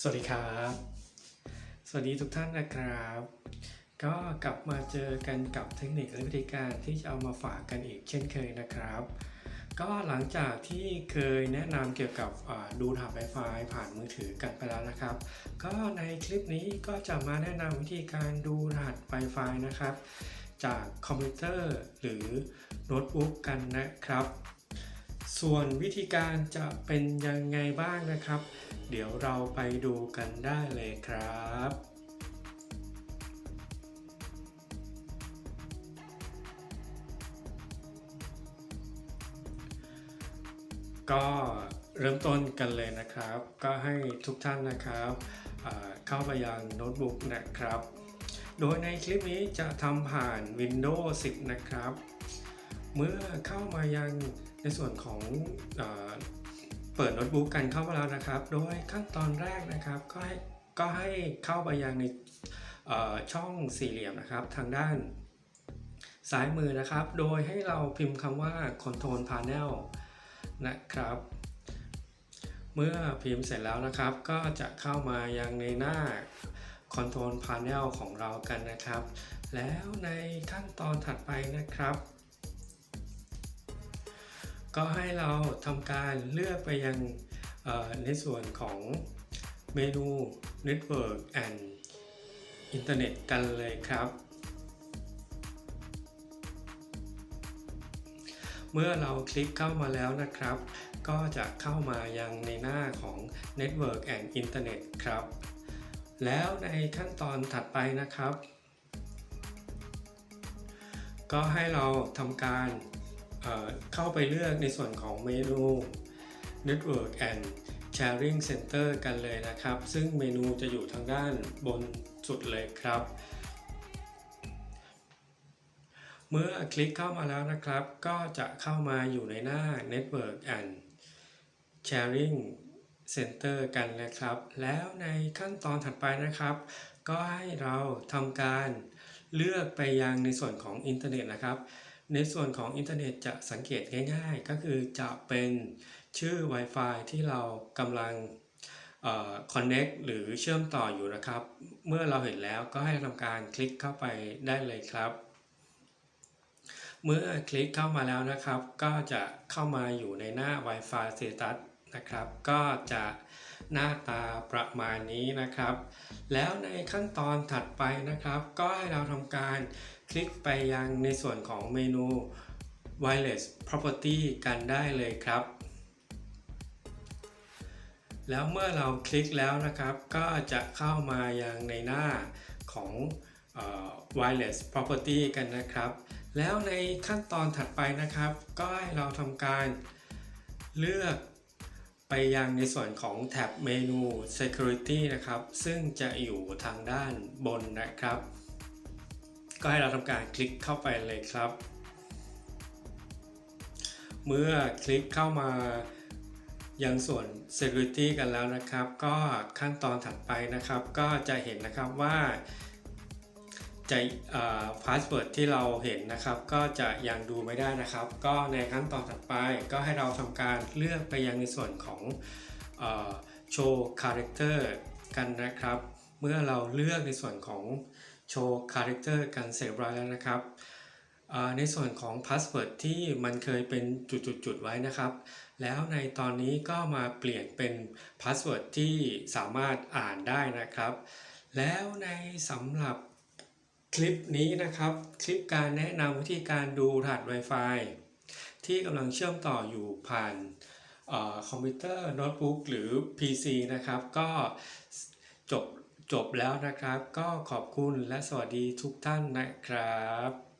สวัสดีครับ สวัสดีทุกท่านนะครับ ก็กลับมาเจอกันกับเทคนิคและวิธีการที่จะเอามาฝากกันอีกเช่นเคยนะครับ ก็หลังจากที่เคยแนะนำเกี่ยวกับดูถ่าย Wi-Fi ผ่านมือถือกันไปแล้วนะครับ ก็ในคลิปนี้ก็จะมาแนะนำวิธีการดูรหัส Wi-Fi นะครับ จากคอมพิวเตอร์หรือโน้ตบุ๊กกันนะครับ ส่วนวิธีการจะเป็นยังไงบ้างนะครับ เดี๋ยวเราไปดูกันได้เลยครับก็เริ่มต้นกันเลยนะครับ ก็ให้ทุกท่านนะครับเข้าไปยังโน้ตบุ๊กนะครับ โดยในคลิปนี้จะทำผ่าน Windows 10 นะครับ เมื่อเข้ามายัง ในส่วนของอเปิดโน้ตบุ๊กกันเข้ามาแล้วนะครับ โดยขั้นตอนแรกนะครับก็ให้ก็ให้เข้าไปยังในช่องสี่เหลี่ยมนะครับ ทางด้านซ้ายมือนะครับ โดยให้เราพิมพ์คำว่า Control Panel นะครับ เมื่อพิมพ์เสร็จแล้วนะครับ ก็จะเข้ามายังในหน้า Control Panel ของเรากันนะครับ แล้วในขั้นตอนถัดไปนะครับ ก็ให้เราทำการเลือกไปยังในส่วนของเมนู Network and Internet กันเลยครับ เมื่อเราคลิกเข้ามาแล้วนะครับ ก็จะเข้ามายังในหน้าของ Network and Internet ครับ แล้วในขั้นตอนถัดไปนะครับ ก็ให้เราทำการ เข้าไปเลือกในส่วนของเมนู Network and Sharing Center กันเลยนะครับ ซึ่งเมนูจะอยู่ทางด้านบนสุดเลยครับ เมื่อคลิกเข้ามาแล้วนะครับ ก็จะเข้ามาอยู่ในหน้า Network and Sharing Center กันนะครับ แล้วในขั้นตอนถัดไปนะครับ ก็ให้เราทำการเลือกไปยังในส่วนของอินเทอร์เน็ตนะครับ ในส่วนของอินเทอร์เน็ตจะสังเกตง่ายๆ ก็คือจะเป็นชื่อ Wi-Fi ที่เรากำลังเอ่อ connect หรือเชื่อมต่ออยู่นะครับ เมื่อเราเห็นแล้วก็ให้ทำการคลิกเข้าไปได้เลยครับ เมื่อคลิกเข้ามาแล้วนะครับ ก็จะเข้ามาอยู่ในหน้า Wi-Fi Status นะครับ ก็จะหน้าตาประมาณนี้นะครับ แล้วในขั้นตอนถัดไปนะครับ ก็ให้เราทำการคลิกไปยังในส่วนของเมนู Wireless Property กันได้เลยครับ แล้วเมื่อเราคลิกแล้วนะครับ ก็จะเข้ามายังในหน้าของ wireless property กันนะครับ แล้วในขั้นตอนถัดไปนะครับ ก็ให้เราทำการเลือก ไปยังในส่วนของแท็บเมนู security นะครับ ซึ่งจะอยู่ทางด้านบนนะครับ ก็ให้เราทำการคลิกเข้าไปเลยครับ เมื่อคลิกเข้ามายังส่วน security กันแล้วนะครับ ก็ขั้นตอนถัดไปนะครับ ก็จะเห็นนะครับว่า จะพาสเวิร์ดที่เราเห็นนะครับ ก็จะยังดูไม่ได้นะครับ ก็ในขั้นตอนถัดไปก็ให้เราทำการเลือกไปยังในส่วนของโชว์คาแรคเตอร์กันนะครับ เมื่อเราเลือกในส่วนของโชว์คาแรคเตอร์กันเสร็จเรียบร้อยแล้วนะครับในส่วนของพาสเวิร์ดที่มันเคยเป็นจุดๆๆไว้นะครับ แล้วในตอนนี้ก็มาเปลี่ยนเป็นพาสเวิร์ดที่สามารถอ่านได้นะครับ แล้วในสำหรับ คลิปนี้นะครับ คลิปการแนะนำวิธีการดูรหัส Wi-Fi ที่กำลังเชื่อมต่ออยู่ผ่านออคอมพิวเตอร์โน้ตบุ๊กหรือ PC นะครับ ก็จบจบแล้วนะครับ ก็ขอบคุณและสวัสดีทุกท่านนะครับ